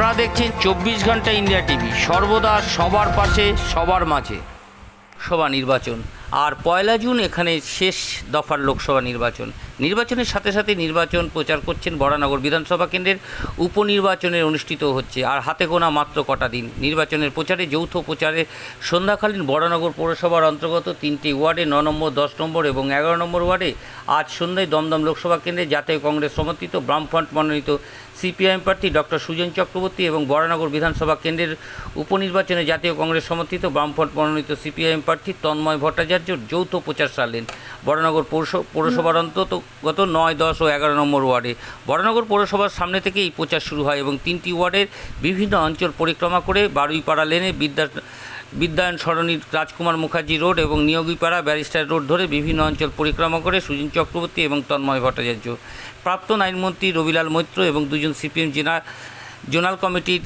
আপনারা দেখছেন চব্বিশ ঘণ্টা ইন্ডিয়া টিভি। সর্বদা সবার পাশে, সবার মাঝে। সভা নির্বাচন। আর পয়লা জুন এখানে শেষ দফার লোকসভা নির্বাচন। নির্বাচনের সাথে সাথে নির্বাচন প্রচার করছেন বরানগর বিধানসভা কেন্দ্রের উপনির্বাচনের অনুষ্ঠিত হচ্ছে। আর হাতে গোনা মাত্র কটা দিন। নির্বাচনের প্রচারে, যৌথ প্রচারে সন্ধ্যাকালীন বরানগর পৌরসভার অন্তর্গত তিনটি ওয়ার্ডে ন নম্বর, দশ নম্বর এবং এগারো নম্বর ওয়ার্ডে আজ সন্ধ্যায় দমদম লোকসভা কেন্দ্রে জাতীয় কংগ্রেস সমর্থিত বামফ্রন্ট মনোনীত সিপিআইএম প্রার্থী ডক্টর সুজন চক্রবর্তী এবং বরানগর বিধানসভা কেন্দ্রের উপনির্বাচনে জাতীয় কংগ্রেস সমর্থিত বামফ্রন্ট মনোনীত সিপিআইএম প্রার্থী তন্ময় ভট্টাচার্য যৌথ প্রচার সারলেন। বরানগর পৌরস- পৌরসভার অন্তত গত নয়, দশ ও এগারো নম্বর ওয়ার্ডে। বরানগর পৌরসভার সামনে থেকেই এই প্রচার শুরু হয় এবং তিনটি ওয়ার্ডের বিভিন্ন অঞ্চল পরিক্রমা করে বারুইপাড়া লেনে বিদ্যা, বিদ্যায়ন সরণির রাজকুমার মুখার্জি রোড এবং নিয়োগীপাড়া ব্যারিস্টার রোড ধরে বিভিন্ন অঞ্চল পরিক্রমা করে সুজিন চক্রবর্তী এবং তন্ময় ভট্টাচার্য। প্রাক্তন আইনমন্ত্রী রবিলাল মৈত্র এবং দুজন সিপিএম জেনা জোনাল কমিটির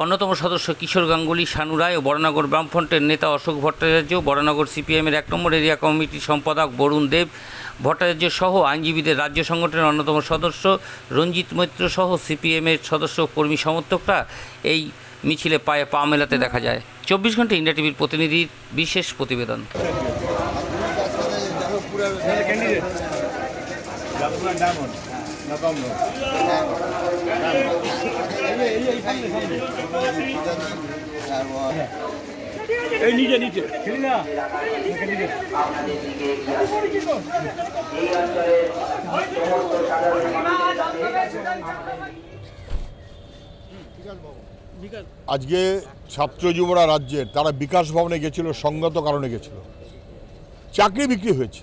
অন্যতম সদস্য কিশোর গাঙ্গুলি, শানু রায় ও বরানগর বামফ্রন্টের নেতা অশোক ভট্টাচার্য বরানগর সিপিএমের এক নম্বর এরিয়া কমিটির সম্পাদক বরুণ দেব, ভট্টাচার্য সহ আইনজীবীদের রাজ্য সংগঠনের অন্যতম সদস্য রঞ্জিত মৈত্র সহ সিপিএমের সদস্য কর্মী সমর্থকরা এই মিছিলে পায়ে পা মেলাতে দেখা যায়। চব্বিশ ঘণ্টা ইন্ডিয়া টিভির প্রতিনিধির বিশেষ প্রতিবেদন। ডায়মন্ড না কম এই নিচে নিচে। খেলি না আজকে ছাত্র যুবরা রাজ্যের তারা বিকাশ ভবনে গেছিল সঙ্গত কারণে গেছিল। চাকরি বিক্রি হয়েছে।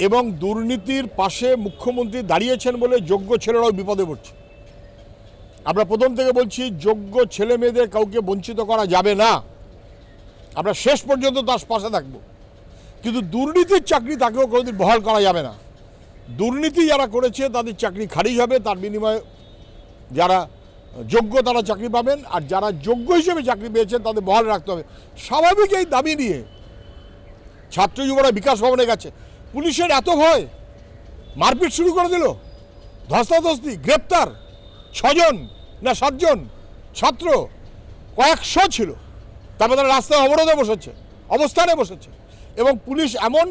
এবং দুর্নীতির পাশে মুখ্যমন্ত্রী দাঁড়িয়েছেন বলে যোগ্য ছেলেরাও বিপদে পড়ছে। আমরা প্রথম থেকে বলছি, যোগ্য ছেলে মেয়েদের কাউকে বঞ্চিত করা যাবে না। আমরা শেষ পর্যন্ত তার পাশে থাকব। কিন্তু দুর্নীতির চাকরি তাকেও কোনোদিন বহাল করা যাবে না। দুর্নীতি যারা করেছে, তাদের চাকরি খারিজ হবে। তার বিনিময়ে যারা যোগ্য, তারা চাকরি পাবেন। আর যারা যোগ্য হিসেবে চাকরি পেয়েছেন, তাদের বহাল রাখতে হবে। স্বাভাবিক এই দাবি নিয়ে ছাত্র যুবরা বিকাশ ভবনে গেছে। পুলিশের এত ভয়? মারপিট শুরু করে দিল। ধস্তাধস্তি, গ্রেপ্তার। ছজন না সাতজন? ছাত্র। কয়েকশো ছিল। তারপর তারা রাস্তায় অবরোধে বসেছে, অবস্থানে বসেছে। এবং পুলিশ এমন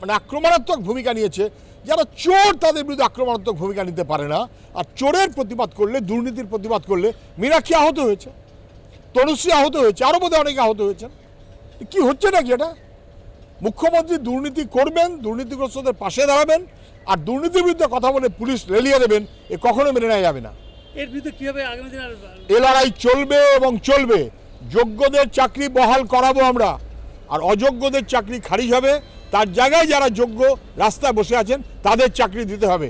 মানে আক্রমণাত্মক ভূমিকা নিয়েছে যারা চোর তাদের বিরুদ্ধে আক্রমণাত্মক ভূমিকা নিতে পারে না। আর চোরের প্রতিবাদ করলে, দুর্নীতির প্রতিবাদ করলে মীনাক্ষী আহত হয়েছে। তনুশ্রী আহত হয়েছে। আরও বোধহয় অনেকে আহত হয়েছেন। কি হচ্ছে নাকি এটা? মুখ্যমন্ত্রী দুর্নীতি করবেন দুর্নীতিগ্রস্তদের পাশে দাঁড়াবেন আর দুর্নীতির বিরুদ্ধে কথা বলে পুলিশ রেলিয়ে দেবেন এ কখনো মেনে নেওয়া যাবে না। এর বিরুদ্ধে কীভাবে আগামী দিনে আর এ লড়াই চলবে এবং চলবে। যোগ্যদের চাকরি বহাল করাবো আমরা আর অযোগ্যদের চাকরি খারিজ হবে। তার জায়গায় যারা যোগ্য রাস্তায় বসে আছেন তাদের চাকরি দিতে হবে।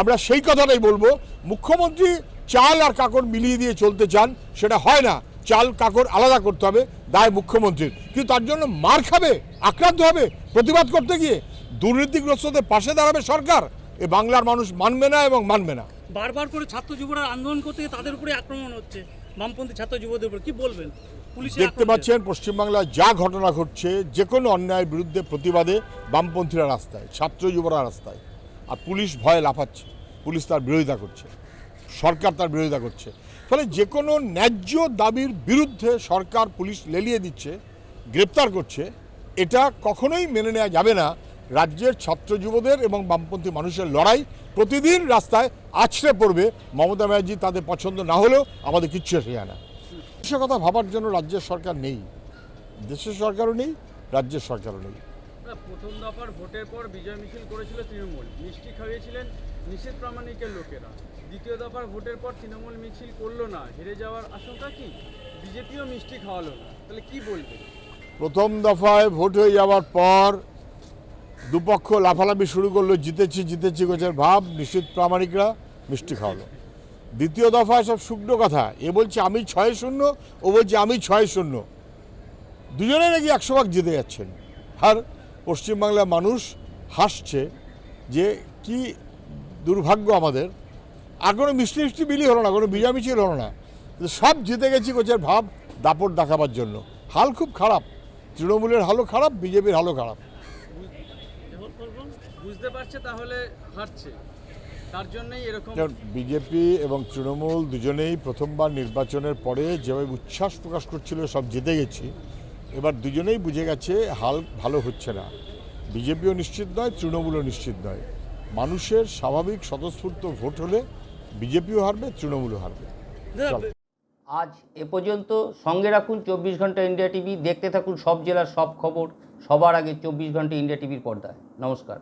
আমরা সেই কথাটাই বলব মুখ্যমন্ত্রী চাল আর কাকড় মিলিয়ে দিয়ে চলতে চান সেটা হয় না। চাল কাকড় আলাদা করতে হবে দায় মুখ্যমন্ত্রীর। কিন্তু তার জন্য মার খাবে আক্রান্ত হবে প্রতিবাদ করতে গিয়ে। দুর্নীতিগ্রস্তদের পাশে দাঁড়াবে সরকার। এ বাংলার মানুষ মানবে না এবং মানবে না। বারবার করে ছাত্র যুবরা আন্দোলন করতে গিয়ে তাদের উপরে আক্রমণ হচ্ছে। বামপন্থী ছাত্র যুবদের উপর কি বলবেন? পুলিশের দেখতে পাচ্ছেন পশ্চিমবাংলায় যা ঘটনা ঘটছে যে কোনো অন্যায়ের বিরুদ্ধে প্রতিবাদে বামপন্থীরা রাস্তায় ছাত্র যুবরা রাস্তায়। আর পুলিশ ভয়ে লাফাচ্ছে। পুলিশ তার বিরোধিতা করছে। সরকার তার বিরোধিতা করছে। ফলে যে কোনো ন্যায্য দাবির বিরুদ্ধে সরকার পুলিশ লেলিয়ে দিচ্ছে, গ্রেপ্তার করছে, এটা কখনোই মেনে নেওয়া যাবে না। রাজ্যের ছাত্র যুবদের এবং বামপন্থী মানুষের লড়াই প্রতিদিন রাস্তায় আছড়ে পড়বে। মমতা ব্যানার্জি তাদের পছন্দ না হলেও আমাদের কিচ্ছু এসে যায় না। দেশের কথা ভাবার জন্য রাজ্যের সরকার নেই। দেশের সরকারও নেই, রাজ্যের সরকারও নেই। প্রথম দফার ভোটের পর বিজয় মিছিল করেছিল তৃণমূল। মিষ্টি নিষেধ প্রামাণিকের লোকেরা। দ্বিতীয় দফার ভোটের পর তৃণমূল মিছিল করল না, হেরে যাওয়ার আশঙ্কা কি? বিজেপিও মিষ্টি খাওয়ালো না, তাহলে কি বলবেন প্রথম দফায় ভোট হয়ে যাওয়ার পর দুপক্ষ লাফালাফি শুরু করল, জিতেছি জিতেছি গোছের ভাব নিশ্চিত প্রামাণিকরা মিষ্টি খাওয়ালো। দ্বিতীয় দফায় সব শুকনো কথা, এ বলছে আমি ছয় শূন্য, ও বলছে আমি ছয় শূন্য। দুজনে নাকি একশো ভাগ জিতে যাচ্ছেন। আর পশ্চিমবাংলার মানুষ হাসছে যে কি দুর্ভাগ্য আমাদের। আর কোনো মিষ্টি মিষ্টি বিলি হলো না কোনো মিছিল হলো না। সব জিতে গেছি কোচের ভাব দাপট দেখাবার জন্য। হাল খুব খারাপ। তৃণমূলের হালও খারাপ বিজেপির হালও খারাপ। বুঝতে পারছে তাহলে হারছে। তার জন্যই এরকম বিজেপি এবং তৃণমূল দুজনেই প্রথমবার নির্বাচনের পরে যেভাবে উচ্ছ্বাস প্রকাশ করছিল সব জিতে গেছি। এবার দুজনেই বুঝে গেছে হাল ভালো হচ্ছে না। বিজেপিও নিশ্চিত নয় তৃণমূলও নিশ্চিত নয়। মানুষের স্বাভাবিক স্বতঃস্ফূর্ত ভোট হলে বিজেপিও হারবে তৃণমূলও হারবে। আজ এ পর্যন্ত সঙ্গে রাখুন চব্বিশ ঘণ্টা ইন্ডিয়া টিভি দেখতে থাকুন সব জেলার সব খবর সবার আগে চব্বিশ ঘণ্টা ইন্ডিয়া টিভির পর্দায়। নমস্কার।